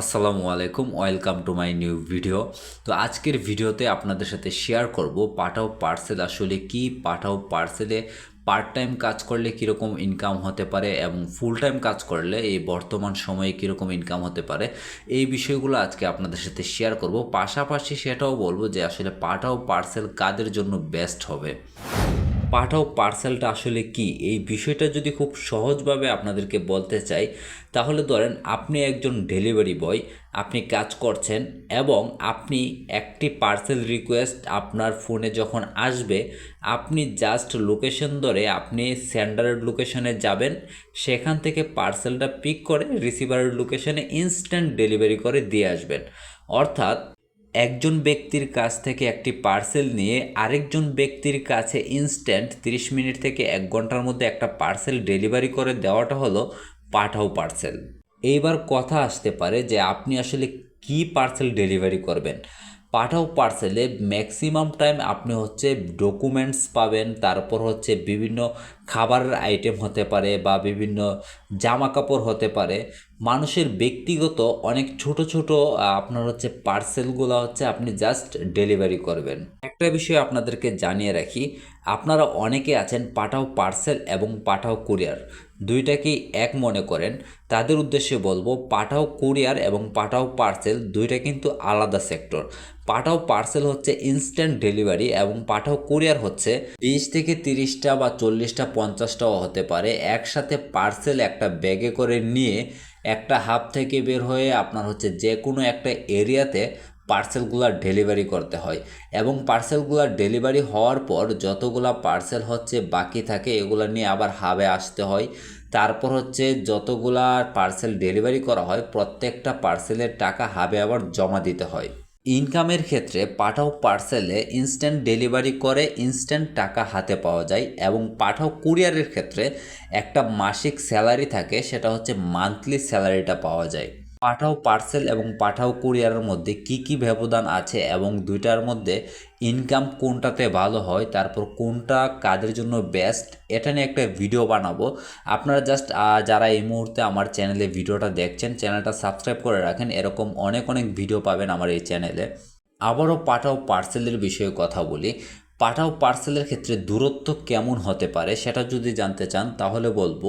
আসসালামু আলাইকুম, welcome to my new video. তো আজকের ভিডিওতে আপনাদের সাথে শেয়ার করব পাঠাও পার্সেল, আসলে কি পাঠাও পার্সেলে পার্ট টাইম কাজ করলে কীরকম ইনকাম হতে পারে এবং ফুল টাইম কাজ করলে এই বর্তমান সময়ে কীরকম ইনকাম হতে পারে, এই বিষয়গুলো আজকে আপনাদের সাথে শেয়ার করব। পাশাপাশি সেটাও বলব যে আসলে পাঠাও পার্সেল কাদের জন্য বেস্ট হবে। পাঠাও পার্সেলটা আসলে কি? এই বিষয়টা যদি খুব সহজভাবে আপনাদেরকে বলতে চাই, তাহলে ধরেন আপনি একজন ডেলিভারি বয়, আপনি কাজ করছেন এবং আপনি একটি পার্সেল রিকোয়েস্ট আপনার ফোনে যখন আসবে, আপনি জাস্ট লোকেশন ধরে আপনি সেন্ডারের লোকেশনে যাবেন, সেখান থেকে পার্সেলটা পিক করে রিসিভারের লোকেশনে ইনস্ট্যান্ট ডেলিভারি করে দিয়ে আসবেন। অর্থাৎ একজন ব্যক্তির কাছ থেকে একটি পার্সেল নিয়ে আরেকজন ব্যক্তির কাছে ইনস্ট্যান্ট 30 মিনিট থেকে এক ঘণ্টার মধ্যে একটা পার্সেল ডেলিভারি করে দেওয়াটা হলো পাঠাও পার্সেল এইবার কথা আসতে পারে যে আপনি আসলে কি পার্সেল ডেলিভারি করবেন। পাঠাও পার্সেলে ম্যাক্সিমাম টাইম আপনি হচ্ছে ডকুমেন্টস পাবেন, তারপর হচ্ছে বিভিন্ন খাবারের আইটেম হতে পারে বা বিভিন্ন জামা কাপড় হতে পারে। মানুষের ব্যক্তিগত অনেক ছোট ছোট আপনার হচ্ছে পার্সেলগুলো হচ্ছে আপনি জাস্ট ডেলিভারি করবেন। একটা বিষয় আপনাদেরকে জানিয়ে রাখি। আপনারা অনেকে আছেন পাঠাও পার্সেল এবং পাঠাও কুরিয়ার। দুইটাকেই এক মনে করেন। তাদের উদ্দেশ্যে বলব, পাঠাও কুরিয়ার এবং পাঠাও পার্সেল দুইটা কিন্তু আলাদা সেক্টর। পাঠাও পার্সেল হচ্ছে ইনস্ট্যান্ট ডেলিভারি এবং পাঠাও কুরিয়ার হচ্ছে বিশ থেকে তিরিশটা বা চল্লিশটা, পঞ্চাশটাও হতে পারে। একসাথে পার্সেল একটা ব্যাগে করে নিয়ে একটা হাব থেকে বের হয়ে আপনার হচ্ছে যে কোনো একটা এরিয়াতে পার্সেলগুলো ডেলিভারি করতে হয়। এবং পার্সেলগুলো ডেলিভারি হওয়ার পর যতগুলা পার্সেল হচ্ছে বাকি থাকে, এগুলো নিয়ে আবার হাবে আসতে হয়। তারপর হচ্ছে যতগুলা পার্সেল ডেলিভারি করা হয়, প্রত্যেকটা পার্সেলের টাকা হাবে আবার জমা দিতে হয়। ইনকামের ক্ষেত্রে পাঠাও পার্সেলে ইনস্ট্যান্ট ডেলিভারি করে ইনস্ট্যান্ট টাকা হাতে পাওয়া যায় এবং পাঠাও কুরিয়ারের ক্ষেত্রে একটা মাসিক স্যালারি থাকে, সেটা হচ্ছে মান্থলি স্যালারিটা পাওয়া যায়। পাঠাও পার্সেল এবং পাঠাও কুরিয়ারের মধ্যে কি কি ব্যবধান আছে এবং দুইটার মধ্যে ইনকাম কোনটাতে ভালো হয়, তারপর কোনটা কাদের জন্য বেস্ট এটা নিয়ে একটা ভিডিও বানাবো। আপনারা জাস্ট যারা এই মুহূর্তে আমার চ্যানেলে ভিডিওটা দেখছেন চ্যানেলটা সাবস্ক্রাইব করে রাখেন। এরকম অনেক অনেক ভিডিও পাবেন আমার এই চ্যানেলে আবারও পাঠাও পার্সেলের বিষয়ে কথা বলি। পাঠাও পার্সেলের ক্ষেত্রে দূরত্ব কেমন হতে পারে সেটা যদি জানতে চান, তাহলে বলব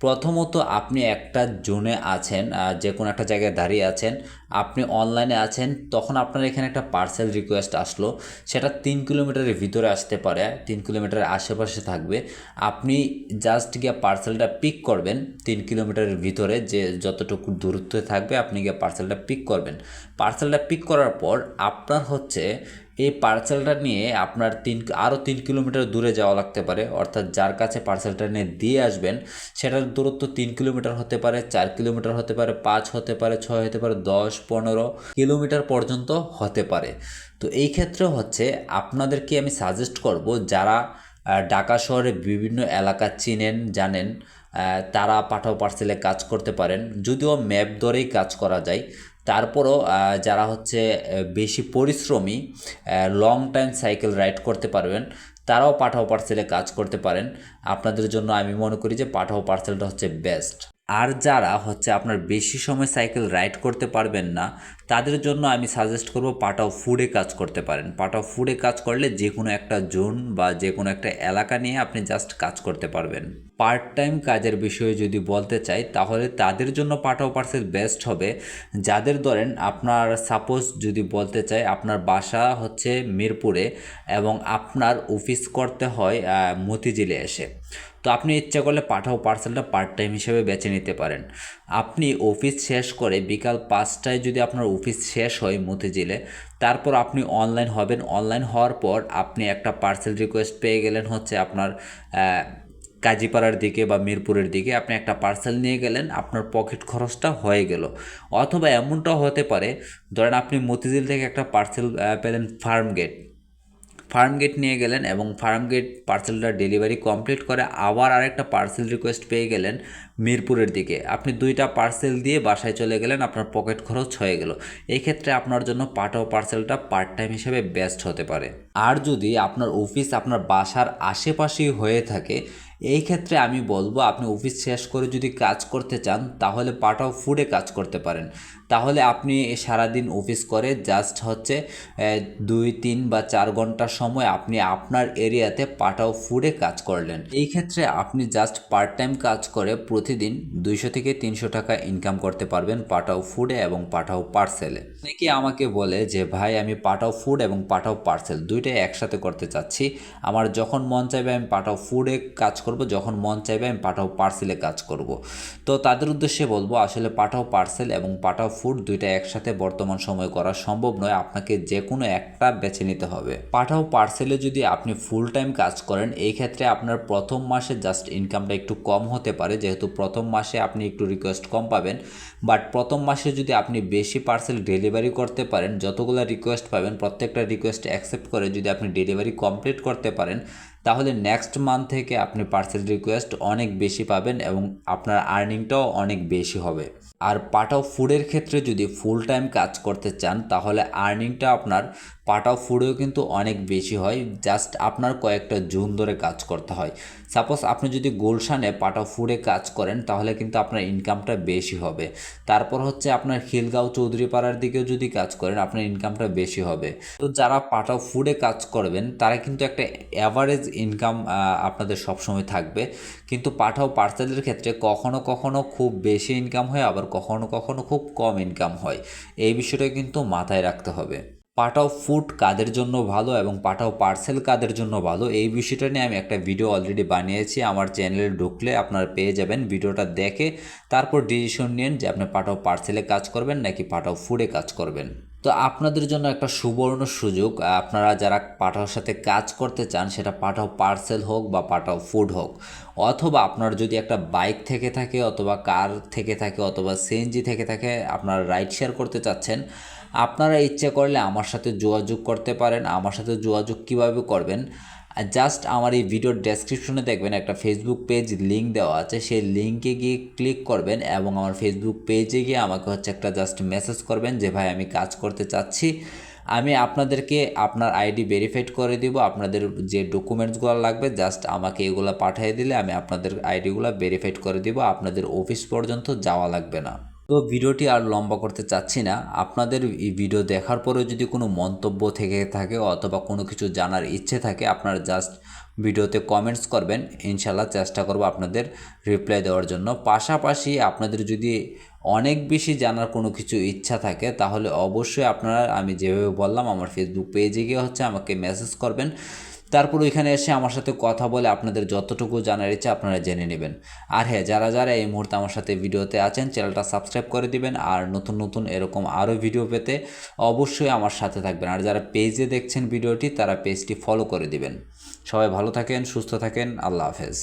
প্রথমত আপনি একটা জোনে আছেন যে কোনো একটা জায়গায় দাঁড়িয়ে আছেন আপনি অনলাইনে আছেন, তখন আপনার এখানে একটা পার্সেল রিকোয়েস্ট আসলো। সেটা তিন কিলোমিটারের ভিতরে আসতে পারে, তিন কিলোমিটারের আশেপাশে থাকবে। আপনি জাস্ট গিয়ে পার্সেলটা পিক করবেন, তিন কিলোমিটারের ভিতরে যে যতটুকু দূরত্বে থাকবে, আপনি গিয়ে পার্সেলটা পিক করবেন। পার্সেলটা পিক করার পর আপনার হচ্ছে এই পার্সেলটা নিয়ে আপনার তিন আরও তিন কিলোমিটার দূরে যাওয়া লাগতে পারে। অর্থাৎ যার কাছে পার্সেলটা নিয়ে দিয়ে আসবেন, সেটার দূরত্ব তিন কিলোমিটার হতে পারে, চার কিলোমিটার হতে পারে, পাঁচ হতে পারে, ছয় হতে পারে, দশ পনেরো কিলোমিটার পর্যন্ত হতে পারে। তো এই ক্ষেত্রে হচ্ছে আপনাদেরকে আমি সাজেস্ট করব, যারা ঢাকা শহরে বিভিন্ন এলাকা চিনেন, জানেন তারা পাঠাও পার্সেলে কাজ করতে পারেন। যদিও ম্যাপ ধরেই কাজ করা যায়। তারপরও যারা হচ্ছে বেশি পরিশ্রমী লং টাইম সাইকেল রাইড করতে পারবেন, তারাও পাঠাও পার্সেলে কাজ করতে পারেন। আপনাদের জন্য আমি মনে করি যে পাঠাও পার্সেলটা হচ্ছে বেস্ট আর যারা হচ্ছে আপনার বেশি সময় সাইকেল রাইড করতে পারবেন না, তাদের জন্য আমি সাজেস্ট করব পাটাও ফুডে কাজ করতে পারেন। পাটাও ফুডে কাজ করলে যে কোনো একটা জোন বা যে কোনো একটা এলাকা নিয়ে আপনি জাস্ট কাজ করতে পারবেন। পার্ট টাইম কাজের বিষয়ে যদি বলতে চাই, তাহলে তাদের জন্য পাঠাও পার্সেল বেস্ট হবে। যাদের ধরেন আপনার সাপোজ যদি বলতে চাই, আপনার বাসা হচ্ছে মিরপুরে এবং আপনার অফিস করতে হয় মতিঝিলে এসে। তো আপনি ইচ্ছা করলে পাঠাও পার্সেলটা পার্ট টাইম হিসেবে বেছে নিতে পারেন। আপনি অফিস শেষ করে বিকাল পাঁচটায় যদি আপনার অফিস শেষ হয় মতিঝিলে, তারপর আপনি অনলাইন হবেন। অনলাইন হওয়ার পর আপনি একটা পার্সেল রিকোয়েস্ট পেয়ে গেলেন হচ্ছে আপনার কাজীপাড়ার দিকে বা মিরপুরের দিকে আপনি একটা পার্সেল নিয়ে গেলেন, আপনার পকেট খরচটা হয়ে গেল। অথবা এমনটাও হতে পারে, ধরেন আপনি মতিঝিল থেকে একটা পার্সেল পেলেন ফার্ম গেট ফার্ম গেট নিয়ে গেলেন এবং ফার্ম গেট পার্সেলটা ডেলিভারি কমপ্লিট করে আবার আরেকটা পার্সেল রিকোয়েস্ট পেয়ে গেলেন মিরপুরের দিকে। আপনি দুইটা পার্সেল দিয়ে বাসায় চলে গেলেন, আপনার পকেট খরচ হয়ে গেল। এই ক্ষেত্রে আপনার জন্য পাঠাও পার্সেলটা পার্ট টাইম হিসেবে বেস্ট হতে পারে। আর যদি আপনার অফিস আপনার বাসার আশেপাশেই হয়ে থাকে এই ক্ষেত্রে আমি বলব, আপনি অফিস শেষ করে যদি কাজ করতে চান, তাহলে পাঠাও ফুডে কাজ করতে পারেন। তাহলে আপনি সারাদিন অফিস করে জাস্ট হচ্ছে দুই, তিন বা চার ঘণ্টার সময় আপনি আপনার এরিয়াতে পাঠাও ফুডে কাজ করলেন। এই ক্ষেত্রে আপনি জাস্ট পার্ট টাইম কাজ করে প্রতিদিন দুইশো থেকে তিনশো টাকা ইনকাম করতে পারবেন পাঠাও ফুডে এবং পাঠাও পার্সেলে অনেকে আমাকে বলে যে, ভাই, আমি পাঠাও ফুড এবং পাঠাও পার্সেল দুইটাই একসাথে করতে চাচ্ছি। আমার যখন মন চাইবে আমি পাঠাও ফুডে কাজ করব, যখন মন চাইবে আমি পাঠাও পার্সেলে কাজ করব। তো তাদের উদ্দেশ্যে বলব, আসলে পাঠাও পার্সেল এবং পাঠাও ফুড দুইটা একসাথে বর্তমান সময়ে করা সম্ভব নয়, আপনাকে যে কোনো একটা বেছে নিতে হবে। পাঠাও পার্সেলে যদি আপনি ফুল টাইম কাজ করেন, এই ক্ষেত্রে আপনার প্রথম মাসে জাস্ট ইনকামটা একটু কম হতে পারে, যেহেতু প্রথম মাসে আপনি একটু রিকোয়েস্ট কম পাবেন বাট প্রথম মাসে যদি আপনি বেশি পার্সেল ডেলিভারি করতে পারেন, যতগুলো রিকোয়েস্ট পাবেন, প্রত্যেকটা রিকোয়েস্ট অ্যাকসেপ্ট করে যদি আপনি ডেলিভারি কমপ্লিট করতে পারেন তাহলে নেক্সট মান্থ থেকে আপনি পার্সেল রিকোয়েস্ট অনেক বেশি পাবেন এবং আপনার আর্নিংটাও অনেক বেশি হবে। আর পাঠাও ফুডের ক্ষেত্রে যদি ফুল টাইম কাজ করতে চান, তাহলে আর্নিংটা আপনার পাটাও ফুডেও কিন্তু অনেক বেশি হয়। জাস্ট আপনার কয়েকটা জুন ধরে কাজ করতে হয়। সাপোজ আপনি যদি গুলশানে পাটাও ফুডে কাজ করেন, তাহলে কিন্তু আপনার ইনকামটা বেশি হবে। তারপর হচ্ছে আপনার খিলগাঁও চৌধুরীপাড়ার দিকেও যদি কাজ করেন, আপনার ইনকামটা বেশি হবে। তো যারা পাটাও ফুডে কাজ করবেন, তারা কিন্তু একটা অ্যাভারেজ ইনকাম আপনাদের সবসময় থাকবে। কিন্তু পাঠাও পার্সেলের ক্ষেত্রে কখনো কখনো খুব বেশি ইনকাম হয়, আবার কখনো কখনো খুব কম ইনকাম হয়। এই বিষয়টা কিন্তু মাথায় রাখতে হবে। পাঠাও ফুড কাদের জন্য ভালো এবং পাঠাও পার্সেল কাদের জন্য ভালো, এই বিষয়টা নিয়ে আমি একটা ভিডিও অলরেডি বানিয়েছি। আমার চ্যানেলে ঢুকলে আপনারা পেয়ে যাবেন ভিডিওটা দেখে, তারপর ডিসিশন নিন যে আপনি পাঠাও পার্সেলে কাজ করবেন নাকি পাঠাও ফুডে কাজ করবেন। তো আপনাদের জন্য একটা সুবর্ণ সুযোগ। আপনারা যারা পাঠাওর সাথে কাজ করতে চান, সেটা পাঠাও পার্সেল হোক বা পাঠাও ফুড হোক। অথবা আপনার যদি একটা বাইক থেকে থাকে অথবা কার থেকে থাকে অথবা সিএনজি থেকে থাকে, আপনারা রাইড শেয়ার করতে চাচ্ছেন, আপনারা ইচ্ছে করলে আমার সাথে যোগাযোগ করতে পারেন। আমার সাথে যোগাযোগ কীভাবে করবেন? জাস্ট আমার এই ভিডিওর ডেসক্রিপশনে দেখবেন একটা ফেসবুক পেজ লিঙ্ক দেওয়া আছে। সেই লিঙ্কে গিয়ে ক্লিক করবেন এবং আমার ফেসবুক পেজে গিয়ে আমাকে হচ্ছে একটা জাস্ট মেসেজ করবেন যে, ভাই, আমি কাজ করতে চাচ্ছি। আমি আপনাদেরকে আপনার আইডি ভেরিফাইড করে দিব। আপনাদের যে ডকুমেন্টসগুলো লাগবে জাস্ট আমাকে এগুলো পাঠিয়ে দিলে আমি আপনাদের আইডিগুলো ভেরিফাইড করে দিব। আপনাদের অফিস পর্যন্ত যাওয়া লাগবে না। তো ভিডিওটি আর লম্বা করতে চাচ্ছি না। আপনাদের এই ভিডিও দেখার পরেও যদি কোনো মন্তব্য থেকে থাকে অথবা কোনো কিছু জানার ইচ্ছে থাকে, আপনারা জাস্ট ভিডিওতে কমেন্টস করবেন। ইনশাল্লাহ চেষ্টা করব আপনাদের রিপ্লাই দেওয়ার জন্য। পাশাপাশি আপনাদের যদি অনেক বেশি জানার কোনো কিছু ইচ্ছা থাকে, তাহলে অবশ্যই আপনারা, আমি যেভাবে বললাম, আমার ফেসবুক পেজে গিয়ে হচ্ছে আমাকে মেসেজ করবেন। তারপর ওইখানে এসে আমার সাথে কথা বলে আপনাদের যতটুকু জানার ইচ্ছা আপনারা জেনে নেবেন। আর হ্যাঁ যারা যারা এই মুহূর্তে আমার সাথে ভিডিওতে আছেন, চ্যানেলটা সাবস্ক্রাইব করে দিবেন আর নতুন নতুন এরকম আরও ভিডিও পেতে অবশ্যই আমার সাথে থাকবেন। আর যারা পেজে দেখছেন ভিডিওটি, তারা পেজটি ফলো করে দিবেন। সবাই ভালো থাকেন, সুস্থ থাকেন, আল্লাহ হাফেজ।